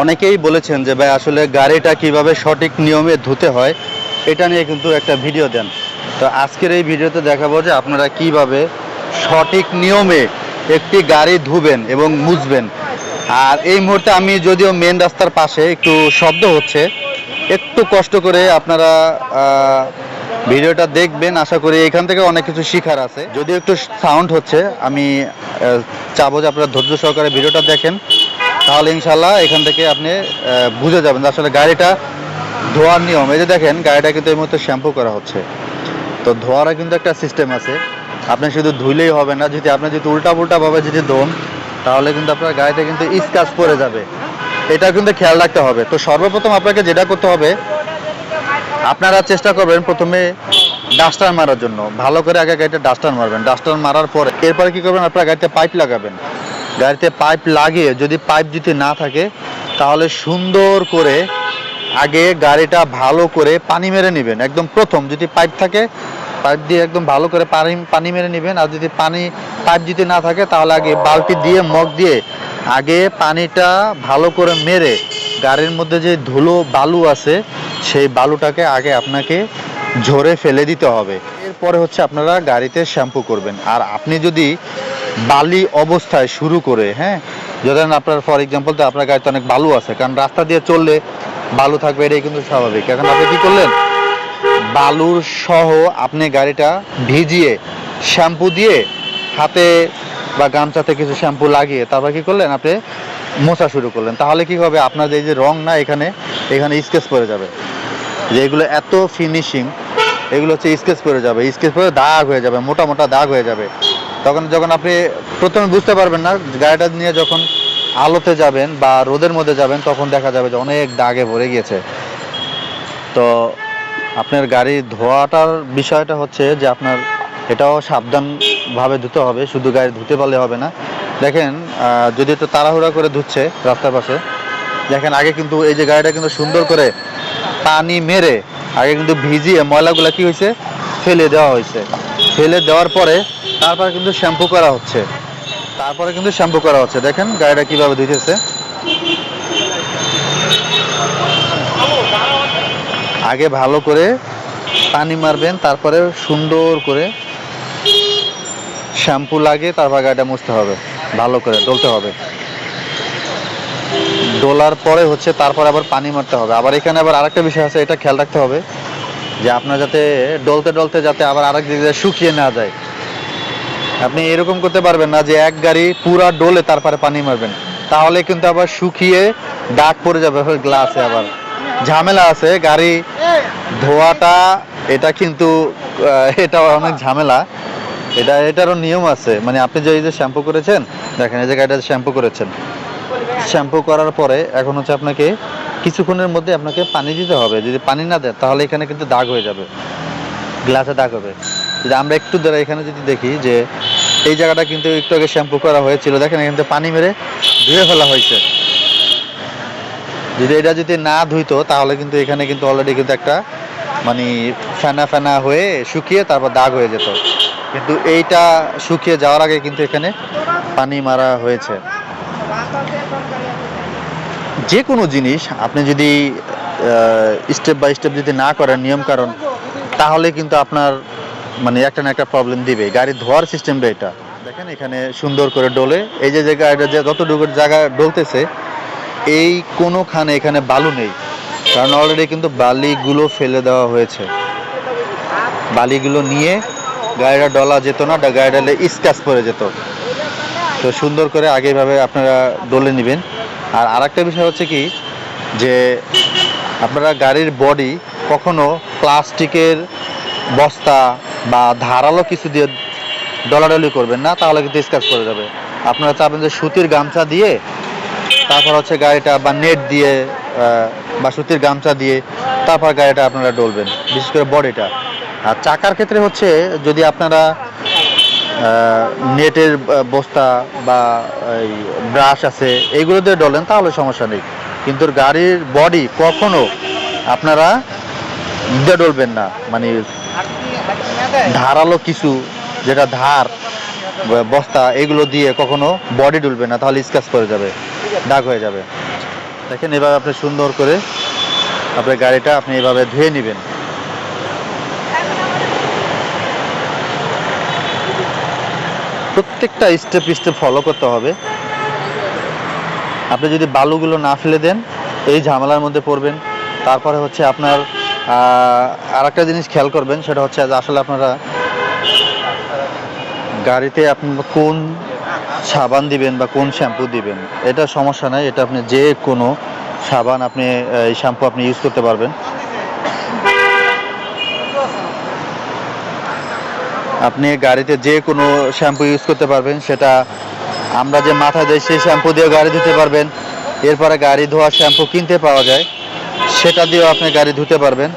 অনেকেই বলেছেন যে, ভাই, আসলে গাড়িটা কীভাবে সঠিক নিয়মে ধুতে হয়, এটা নিয়ে কিন্তু একটা ভিডিও দেন। তো আজকের এই ভিডিওতে দেখাবো যে, আপনারা কীভাবে সঠিক নিয়মে একটি গাড়ি ধুবেন এবং মুছবেন। আর এই মুহূর্তে আমি যদিও মেন রাস্তার পাশে, একটু শব্দ হচ্ছে, একটু কষ্ট করে আপনারা ভিডিওটা দেখবেন। আশা করি এখান থেকে অনেক কিছু শিখার আছে। যদিও একটু সাউন্ড হচ্ছে, আমি চাবো যে আপনারা ধৈর্য সহকারে ভিডিওটা দেখেন। তাহলে ইনশাল্লাহ এখান থেকে আপনি বুঝে যাবেন আসলে গাড়িটা ধোয়ার নিয়ম। এই যে দেখেন, গাড়িটা কিন্তু এই মুহূর্তে শ্যাম্পু করা হচ্ছে। তো ধোয়ারও কিন্তু একটা সিস্টেম আছে। আপনি শুধু ধুইলেই হবে না, যদি আপনি যদি উল্টা পুল্টা ভাবে যদি ধোন, তাহলে কিন্তু আপনার গাড়িতে কিন্তু স্কাচ পড়ে যাবে। এটা কিন্তু খেয়াল রাখতে হবে। তো সর্বপ্রথম আপনাকে যেটা করতে হবে, আপনারা চেষ্টা করবেন প্রথমে ডাস্টার মারার জন্য। ভালো করে আগে গাড়িতে ডাস্টার মারবেন। ডাস্টার মারার পরে, এরপরে কি করবেন, আপনার গাড়িতে পাইপ লাগাবেন। গাড়িতে পাইপ লাগিয়ে যদি পাইপ যদি না থাকে, তাহলে সুন্দর করে আগে গাড়িটা ভালো করে পানি মেরে নেবেন। একদম প্রথম যদি পাইপ থাকে, পাইপ দিয়ে একদম ভালো করে পানি পানি মেরে নেবেন। আর যদি পানি, পাইপ যদি না থাকে, তাহলে আগে বালতি দিয়ে, মগ দিয়ে আগে পানিটা ভালো করে মেরে গাড়ির মধ্যে যে ধুলো বালু আছে, সেই বালুটাকে আগে আপনাকে ঝরে ফেলে দিতে হবে। এরপরে হচ্ছে আপনারা গাড়িতে শ্যাম্পু করবেন। আর আপনি যদি বালি অবস্থায় শুরু করে হ্যাঁ? ধরেন আপনার ফর এক্সাম্পল তো আপনার গাড়িতে অনেক বালু আছে, কারণ রাস্তা দিয়ে চললে বালু থাকবে, এটাই কিন্তু স্বাভাবিক। এখন আপনি কি করলেন? বালুর সহ আপনি গাড়িটা ভিজিয়ে শ্যাম্পু দিয়ে হাতে বা গামছাতে কিছু শ্যাম্পু লাগিয়ে তারপর কি করলেন? আপনি মোছা শুরু করলেন। তাহলে কি হবে? আপনার এই যে রং না এখানে এখানে স্কেচ পড়ে যাবে। যে এগুলো এত ফিনিশিং এগুলো হচ্ছে স্কেচ পড়ে যাবে। স্কেচ পড়ে দাগ হয়ে যাবে, মোটা মোটা দাগ হয়ে যাবে। তখন যখন আপনি প্রথমে বুঝতে পারবেন না, গাড়িটা নিয়ে যখন আলোতে যাবেন বা রোদের মধ্যে যাবেন, তখন দেখা যাবে যে অনেক দাগে ভরে গিয়েছে। তো আপনার গাড়ি ধোয়াটার বিষয়টা হচ্ছে যে আপনার এটাও সাবধানভাবে ধুতে হবে, শুধু গাড়ি ধুতে পারলে হবে না। দেখেন যদি একটু তাড়াহুড়া করে ধুচ্ছে রাস্তার পাশে, দেখেন আগে কিন্তু এই যে গাড়িটা কিন্তু সুন্দর করে পানি মেরে, আগে কিন্তু ভিজিয়ে ময়লাগুলো কি হয়েছে? ফেলে দেওয়া হয়েছে। ফেলে দেওয়ার পরে তারপরে কিন্তু শ্যাম্পু করা হচ্ছে। তারপরে কিন্তু শ্যাম্পু করা হচ্ছে। দেখেন গাড়িটা কীভাবে ধুইতেছে আগে ভালো করে পানি মারবেন, তারপরে সুন্দর করে শ্যাম্পু লাগে তারপর গাড়িটা মুছতে হবে। ভালো করে ডলতে হবে। ডোলার পরে হচ্ছে তারপর আবার পানি মারতে হবে। আবার এখানে আবার আরেকটা বিষয় আছে, এটা খেয়াল রাখতে হবে যে আপনার যাতে ডলতে ডলতে যাতে আবার আরেক দিকে শুকিয়ে না যায়। আপনি এরকম করতে পারবেন না যে এক গাড়ি পুরা ডোলে তারপরে পানি মারবেন। তাহলে কিন্তু আবার শুকিয়ে দাগ পড়ে যাবে গ্লাসে আবার। ঝামেলা আছে, গাড়ি ধোয়াটা, এটা কিন্তু এটা অনেক ঝামেলা। এটা, এটারও নিয়ম আছে। মানে আপনি যে এই যে শ্যাম্পু করেছেন, দেখেন এই যে গাড়িটা শ্যাম্পু করেছেন। শ্যাম্পু করার পরে এখন হচ্ছে আপনাকে কিছুক্ষণের মধ্যে আপনাকে পানি দিতে হবে। যদি পানি না দেন, তাহলে এখানে কিন্তু দাগ হয়ে যাবে। গ্লাসে দাগ হবে। যদি আমরা একটু ধরে এখানে যদি দেখি যে এই জায়গাটা কিন্তু একটু আগে শ্যাম্পু করা হয়েছিল। দেখেন এখান পানি মেরে ধুয়ে ফেলা হয়েছে। যদি এটা যদি না ধুইতো, তাহলে কিন্তু এখানে কিন্তু অলরেডি কিন্তু একটা মানে ফেনা ফেনা হয়ে শুকিয়ে তারপর দাগ হয়ে যেত। কিন্তু এইটা শুকিয়ে যাওয়ার আগে কিন্তু এখানে পানি মারা হয়েছে। যে কোনো জিনিস আপনি যদি স্টেপ বাই স্টেপ যদি না করেন, নিয়ম কারণ, তাহলে কিন্তু আপনার মানে একটা না একটা প্রবলেম দিবে। গাড়ি ধোয়ার সিস্টেমটা এটা। দেখেন এখানে সুন্দর করে ডোলে। এই যে গাড়িটা যে যতটুকু জায়গা ডলতেছে, এই কোনোখানে এখানে বালু নেই। কারণ অলরেডি কিন্তু বালিগুলো ফেলে দেওয়া হয়েছে। বালিগুলো নিয়ে গাড়িটা ডলা যেত না গাড়িটা স্ক্যাচ পড়ে যেত। তো সুন্দর করে আগেভাবে আপনারা ডলে নেবেন। আর আরেকটা বিষয় হচ্ছে কি, যে আপনারা গাড়ির বডি কখনো প্লাস্টিকের বস্তা বা ধারালো কিছু দিয়ে ডলাডলি করবেন না, তাহলে কিন্তু স্ক্যাচ করে যাবে। আপনারা চাবেন যে সুতির গামছা দিয়ে, তারপর হচ্ছে গাড়িটা বা নেট দিয়ে বা সুতির গামছা দিয়ে, তারপর গাড়িটা আপনারা ডলবেন, বিশেষ করে বডিটা। আর চাকার ক্ষেত্রে হচ্ছে, যদি আপনারা নেটের বস্তা বা এই ব্রাশ আছে এইগুলো দিয়ে ডলেন, তাহলে সমস্যা নেই। কিন্তু গাড়ির বডি কখনো আপনারা দিয়ে ডলবেন না মানে ধারালো কিছু, যেটা ধার, বস্তা, এগুলো দিয়ে কখনো বডি ডুলবে না, তাহলে স্ক্যাচ করে যাবে, দাগ হয়ে যাবে। দেখেন, এভাবে আপনি সুন্দর করে আপনার গাড়িটা আপনি এভাবে ধুয়ে নেবেন। প্রত্যেকটা স্টেপ স্টেপ ফলো করতে হবে। আপনি যদি বালুগুলো না ফেলে দেন, এই ঝামেলার মধ্যে পড়বেন। তারপরে হচ্ছে আপনার আর একটা জিনিস খেয়াল করবেন, সেটা হচ্ছে আসলে আপনারা গাড়িতে আপনি কোন সাবান দিবেন বা কোন শ্যাম্পু দিবেন, এটা সমস্যা নাই, এটা আপনি যে কোনো সাবান আপনি এই শ্যাম্পু আপনি ইউজ করতে পারবেন। আপনি গাড়িতে যে কোনো শ্যাম্পু ইউজ করতে পারবেন, সেটা আমরা যে মাথা দেয় সেই শ্যাম্পু দিয়ে গাড়ি ধুতে পারবেন, এরপরে গাড়ি ধোয়া শ্যাম্পু কিনতে পাওয়া যায়। সেটা দিয়েও আপনি গাড়ি ধুতে পারবেন,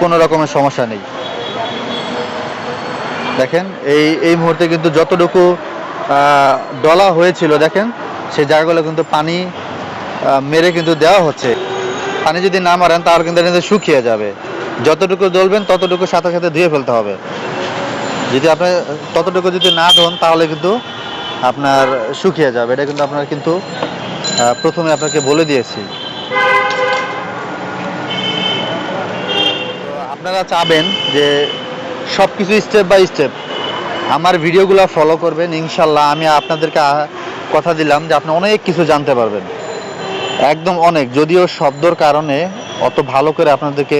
কোনো রকমের সমস্যা নেই। দেখেন, এই এই মুহূর্তে কিন্তু যতটুকু ডলা হয়েছিল, দেখেন, সেই জায়গাগুলো কিন্তু পানি মেরে কিন্তু দেওয়া হচ্ছে। পানি যদি না মারেন, তাহলে কিন্তু এটা শুকিয়ে যাবে। যতটুকু জ্বলবেন, ততটুকু সাথে সাথে ধুয়ে ফেলতে হবে। যদি আপনি ততটুকু যদি না ধোন, তাহলে কিন্তু আপনার শুকিয়ে যাবে। এটা কিন্তু আপনার কিন্তু প্রথমে আপনাকে বলে দিয়েছি। আপনারা চাবেন যে সব কিছু স্টেপ বাই স্টেপ আমার ভিডিওগুলো ফলো করবেন, ইনশাল্লাহ আমি আপনাদেরকে কথা দিলাম যে আপনি অনেক কিছু জানতে পারবেন। একদম অনেক, যদিও শব্দর কারণে অত ভালো করে আপনাদেরকে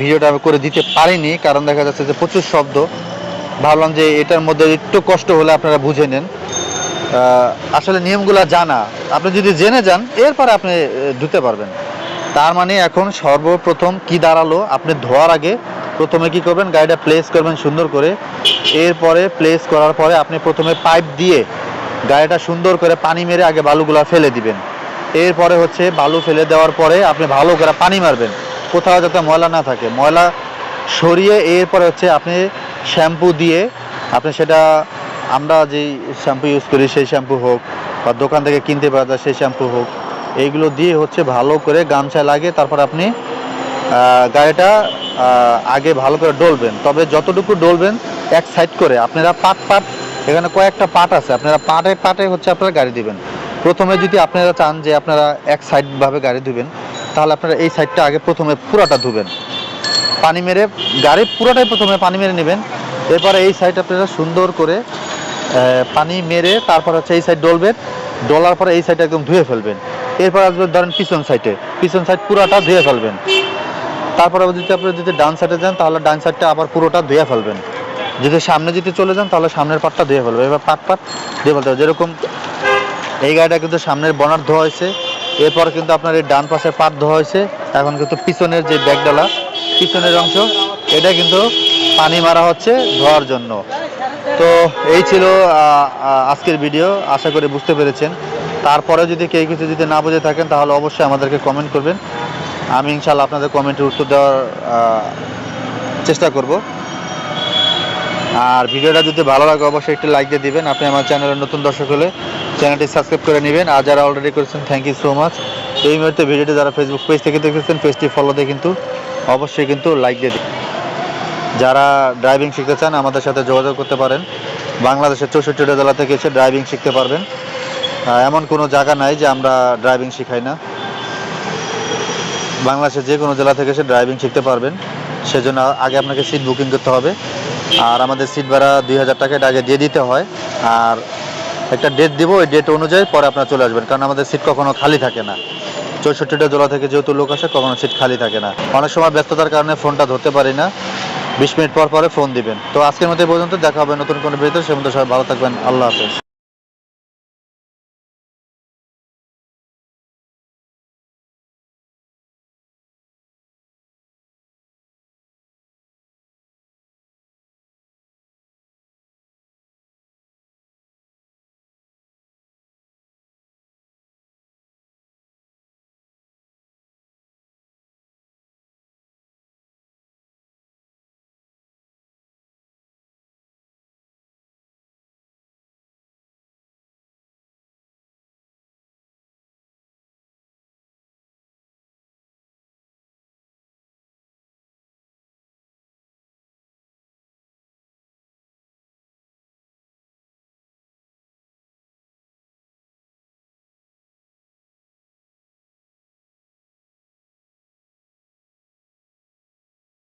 ভিডিওটা করে দিতে পারিনি, কারণ দেখা যাচ্ছে যে প্রচুর শব্দ। ভাবলাম যে এটার মধ্যে একটু কষ্ট হলে আপনারা বুঝে নেন। আসলে নিয়মগুলো জানা। আপনি যদি জেনে যান, এরপরে আপনি ধুতে পারবেন। তার মানে এখন সর্বপ্রথম কি দাঁড়াল? আপনি ধোয়ার আগে প্রথমে কি করবেন? গাড়িটা প্লেস করবেন সুন্দর করে। এরপরে প্লেস করার পরে আপনি প্রথমে পাইপ দিয়ে গাড়িটা সুন্দর করে পানি মেরে আগে বালুগুলা ফেলে দিবেন। এরপরে হচ্ছে বালু ফেলে দেওয়ার পরে আপনি ভালো করে পানি মারবেন। কোথাও যাতে ময়লা না থাকে। ময়লা সরিয়ে এরপরে হচ্ছে আপনি শ্যাম্পু দিয়ে আপনি সেটা আমরা যেই শ্যাম্পু ইউজ করি, সেই শ্যাম্পু হোক বা দোকান থেকে কিনতে পাওয়া যায়, সেই শ্যাম্পু হোক এইগুলো দিয়ে হচ্ছে ভালো করে গামছা লাগিয়ে তারপর আপনি গাড়িটা আগে ভালো করে ডলবেন। তবে যতটুকু ডলবেন, এক সাইড করে। আপনারা পাট পাট, এখানে কয়েকটা পাট আছে। আপনারা পাটে পাটে হচ্ছে আপনারা গাড়ি দিবেন। প্রথমে যদি আপনারা চান যে আপনারা এক সাইড ভাবে গাড়ি ধুবেন, তাহলে আপনারা এই সাইডটা আগে প্রথমে পুরাটা ধুবেন। পানি মেরে, গাড়ি পুরোটাই প্রথমে পানি মেরে নেবেন। এরপরে এই সাইড আপনারা সুন্দর করে পানি মেরে তারপর হচ্ছে এই সাইড ডলবেন। ডলার পরে এই সাইড একদম ধুয়ে ফেলবেন। এরপর আসবে ধরেন পিছন সাইডে পিছন সাইড পুরোটা ধুয়ে ফেলবেন। তারপরে যদি আপনি যদি ডান সাইডে যান, তাহলে ডান সাইডটা আবার পুরোটা ধুয়ে ফেলবেন। যদি সামনে যদি চলে যান, তাহলে সামনের পাটটা ধুয়ে ফেলবেন। এবার পাট পাট ধুয়ে ফেলতে হবে। যেরকম এই গাড়িটা কিন্তু সামনের বনার ধোয়া হয়েছে, এরপর কিন্তু আপনার এই ডান পাশের পাট ধোয়া হয়েছে। এখন কিন্তু পিছনের যে ব্যাগডালা, পিছনের অংশ, এটা কিন্তু পানি মারা হচ্ছে ধোয়ার জন্য। তো এই ছিল আজকের ভিডিও আশা করি বুঝতে পেরেছেন। তারপরে যদি কেউ কিছু যদি না বুঝে থাকেন, তাহলে অবশ্যই আমাদেরকে কমেন্ট করবেন। আমি ইনশাল্লাহ আপনাদের কমেন্টের উত্তর দেওয়ার চেষ্টা করব। আর ভিডিওটা যদি ভালো লাগে, অবশ্যই একটু লাইক দিয়ে দিবেন। আপনি আমার চ্যানেলের নতুন দর্শক হলে চ্যানেলটি সাবস্ক্রাইব করে নেবেন। আর যারা অলরেডি করেছেন থ্যাংক ইউ সো মাচ এই মুহূর্তে ভিডিওটি যারা ফেসবুক পেজ থেকে দেখেছেন পেজটি ফলো দিয়ে কিন্তু অবশ্যই কিন্তু লাইক দিয়ে দিন যারা ড্রাইভিং শিখতে চান, আমাদের সাথে যোগাযোগ করতে পারেন। বাংলাদেশের চৌষট্টিটা জেলা থেকে এসে ড্রাইভিং শিখতে পারবেন। এমন কোনো জায়গা নাই যে আমরা ড্রাইভিং শিখাই না। বাংলাদেশের যে কোনো জেলা থেকে এসে ড্রাইভিং শিখতে পারবেন। সেজন্য আগে আপনাকে সিট বুকিং করতে হবে। আর আমাদের সিট ভাড়া দুই হাজার টাকা আগে দিয়ে দিতে হয়। আর একটা ডেট দিব, ওই ডেট অনুযায়ী পরে আপনারা চলে আসবেন। কারণ আমাদের সিট কখনো খালি থাকে না। চৌষট্টিটা জেলা থেকে যেহেতু লোক আসে, কখনো সিট খালি থাকে না। অনেক সময় ব্যস্ততার কারণে ফোনটা ধরতে পারি না। বিশ মিনিট পর পরে ফোন দিবেন। তো আজকের মতো এই পর্যন্ত, দেখা হবে নতুন কোনো ভিডিওতে সে মধ্যে সবাই ভালো থাকবেন। আল্লাহ হাফেজ।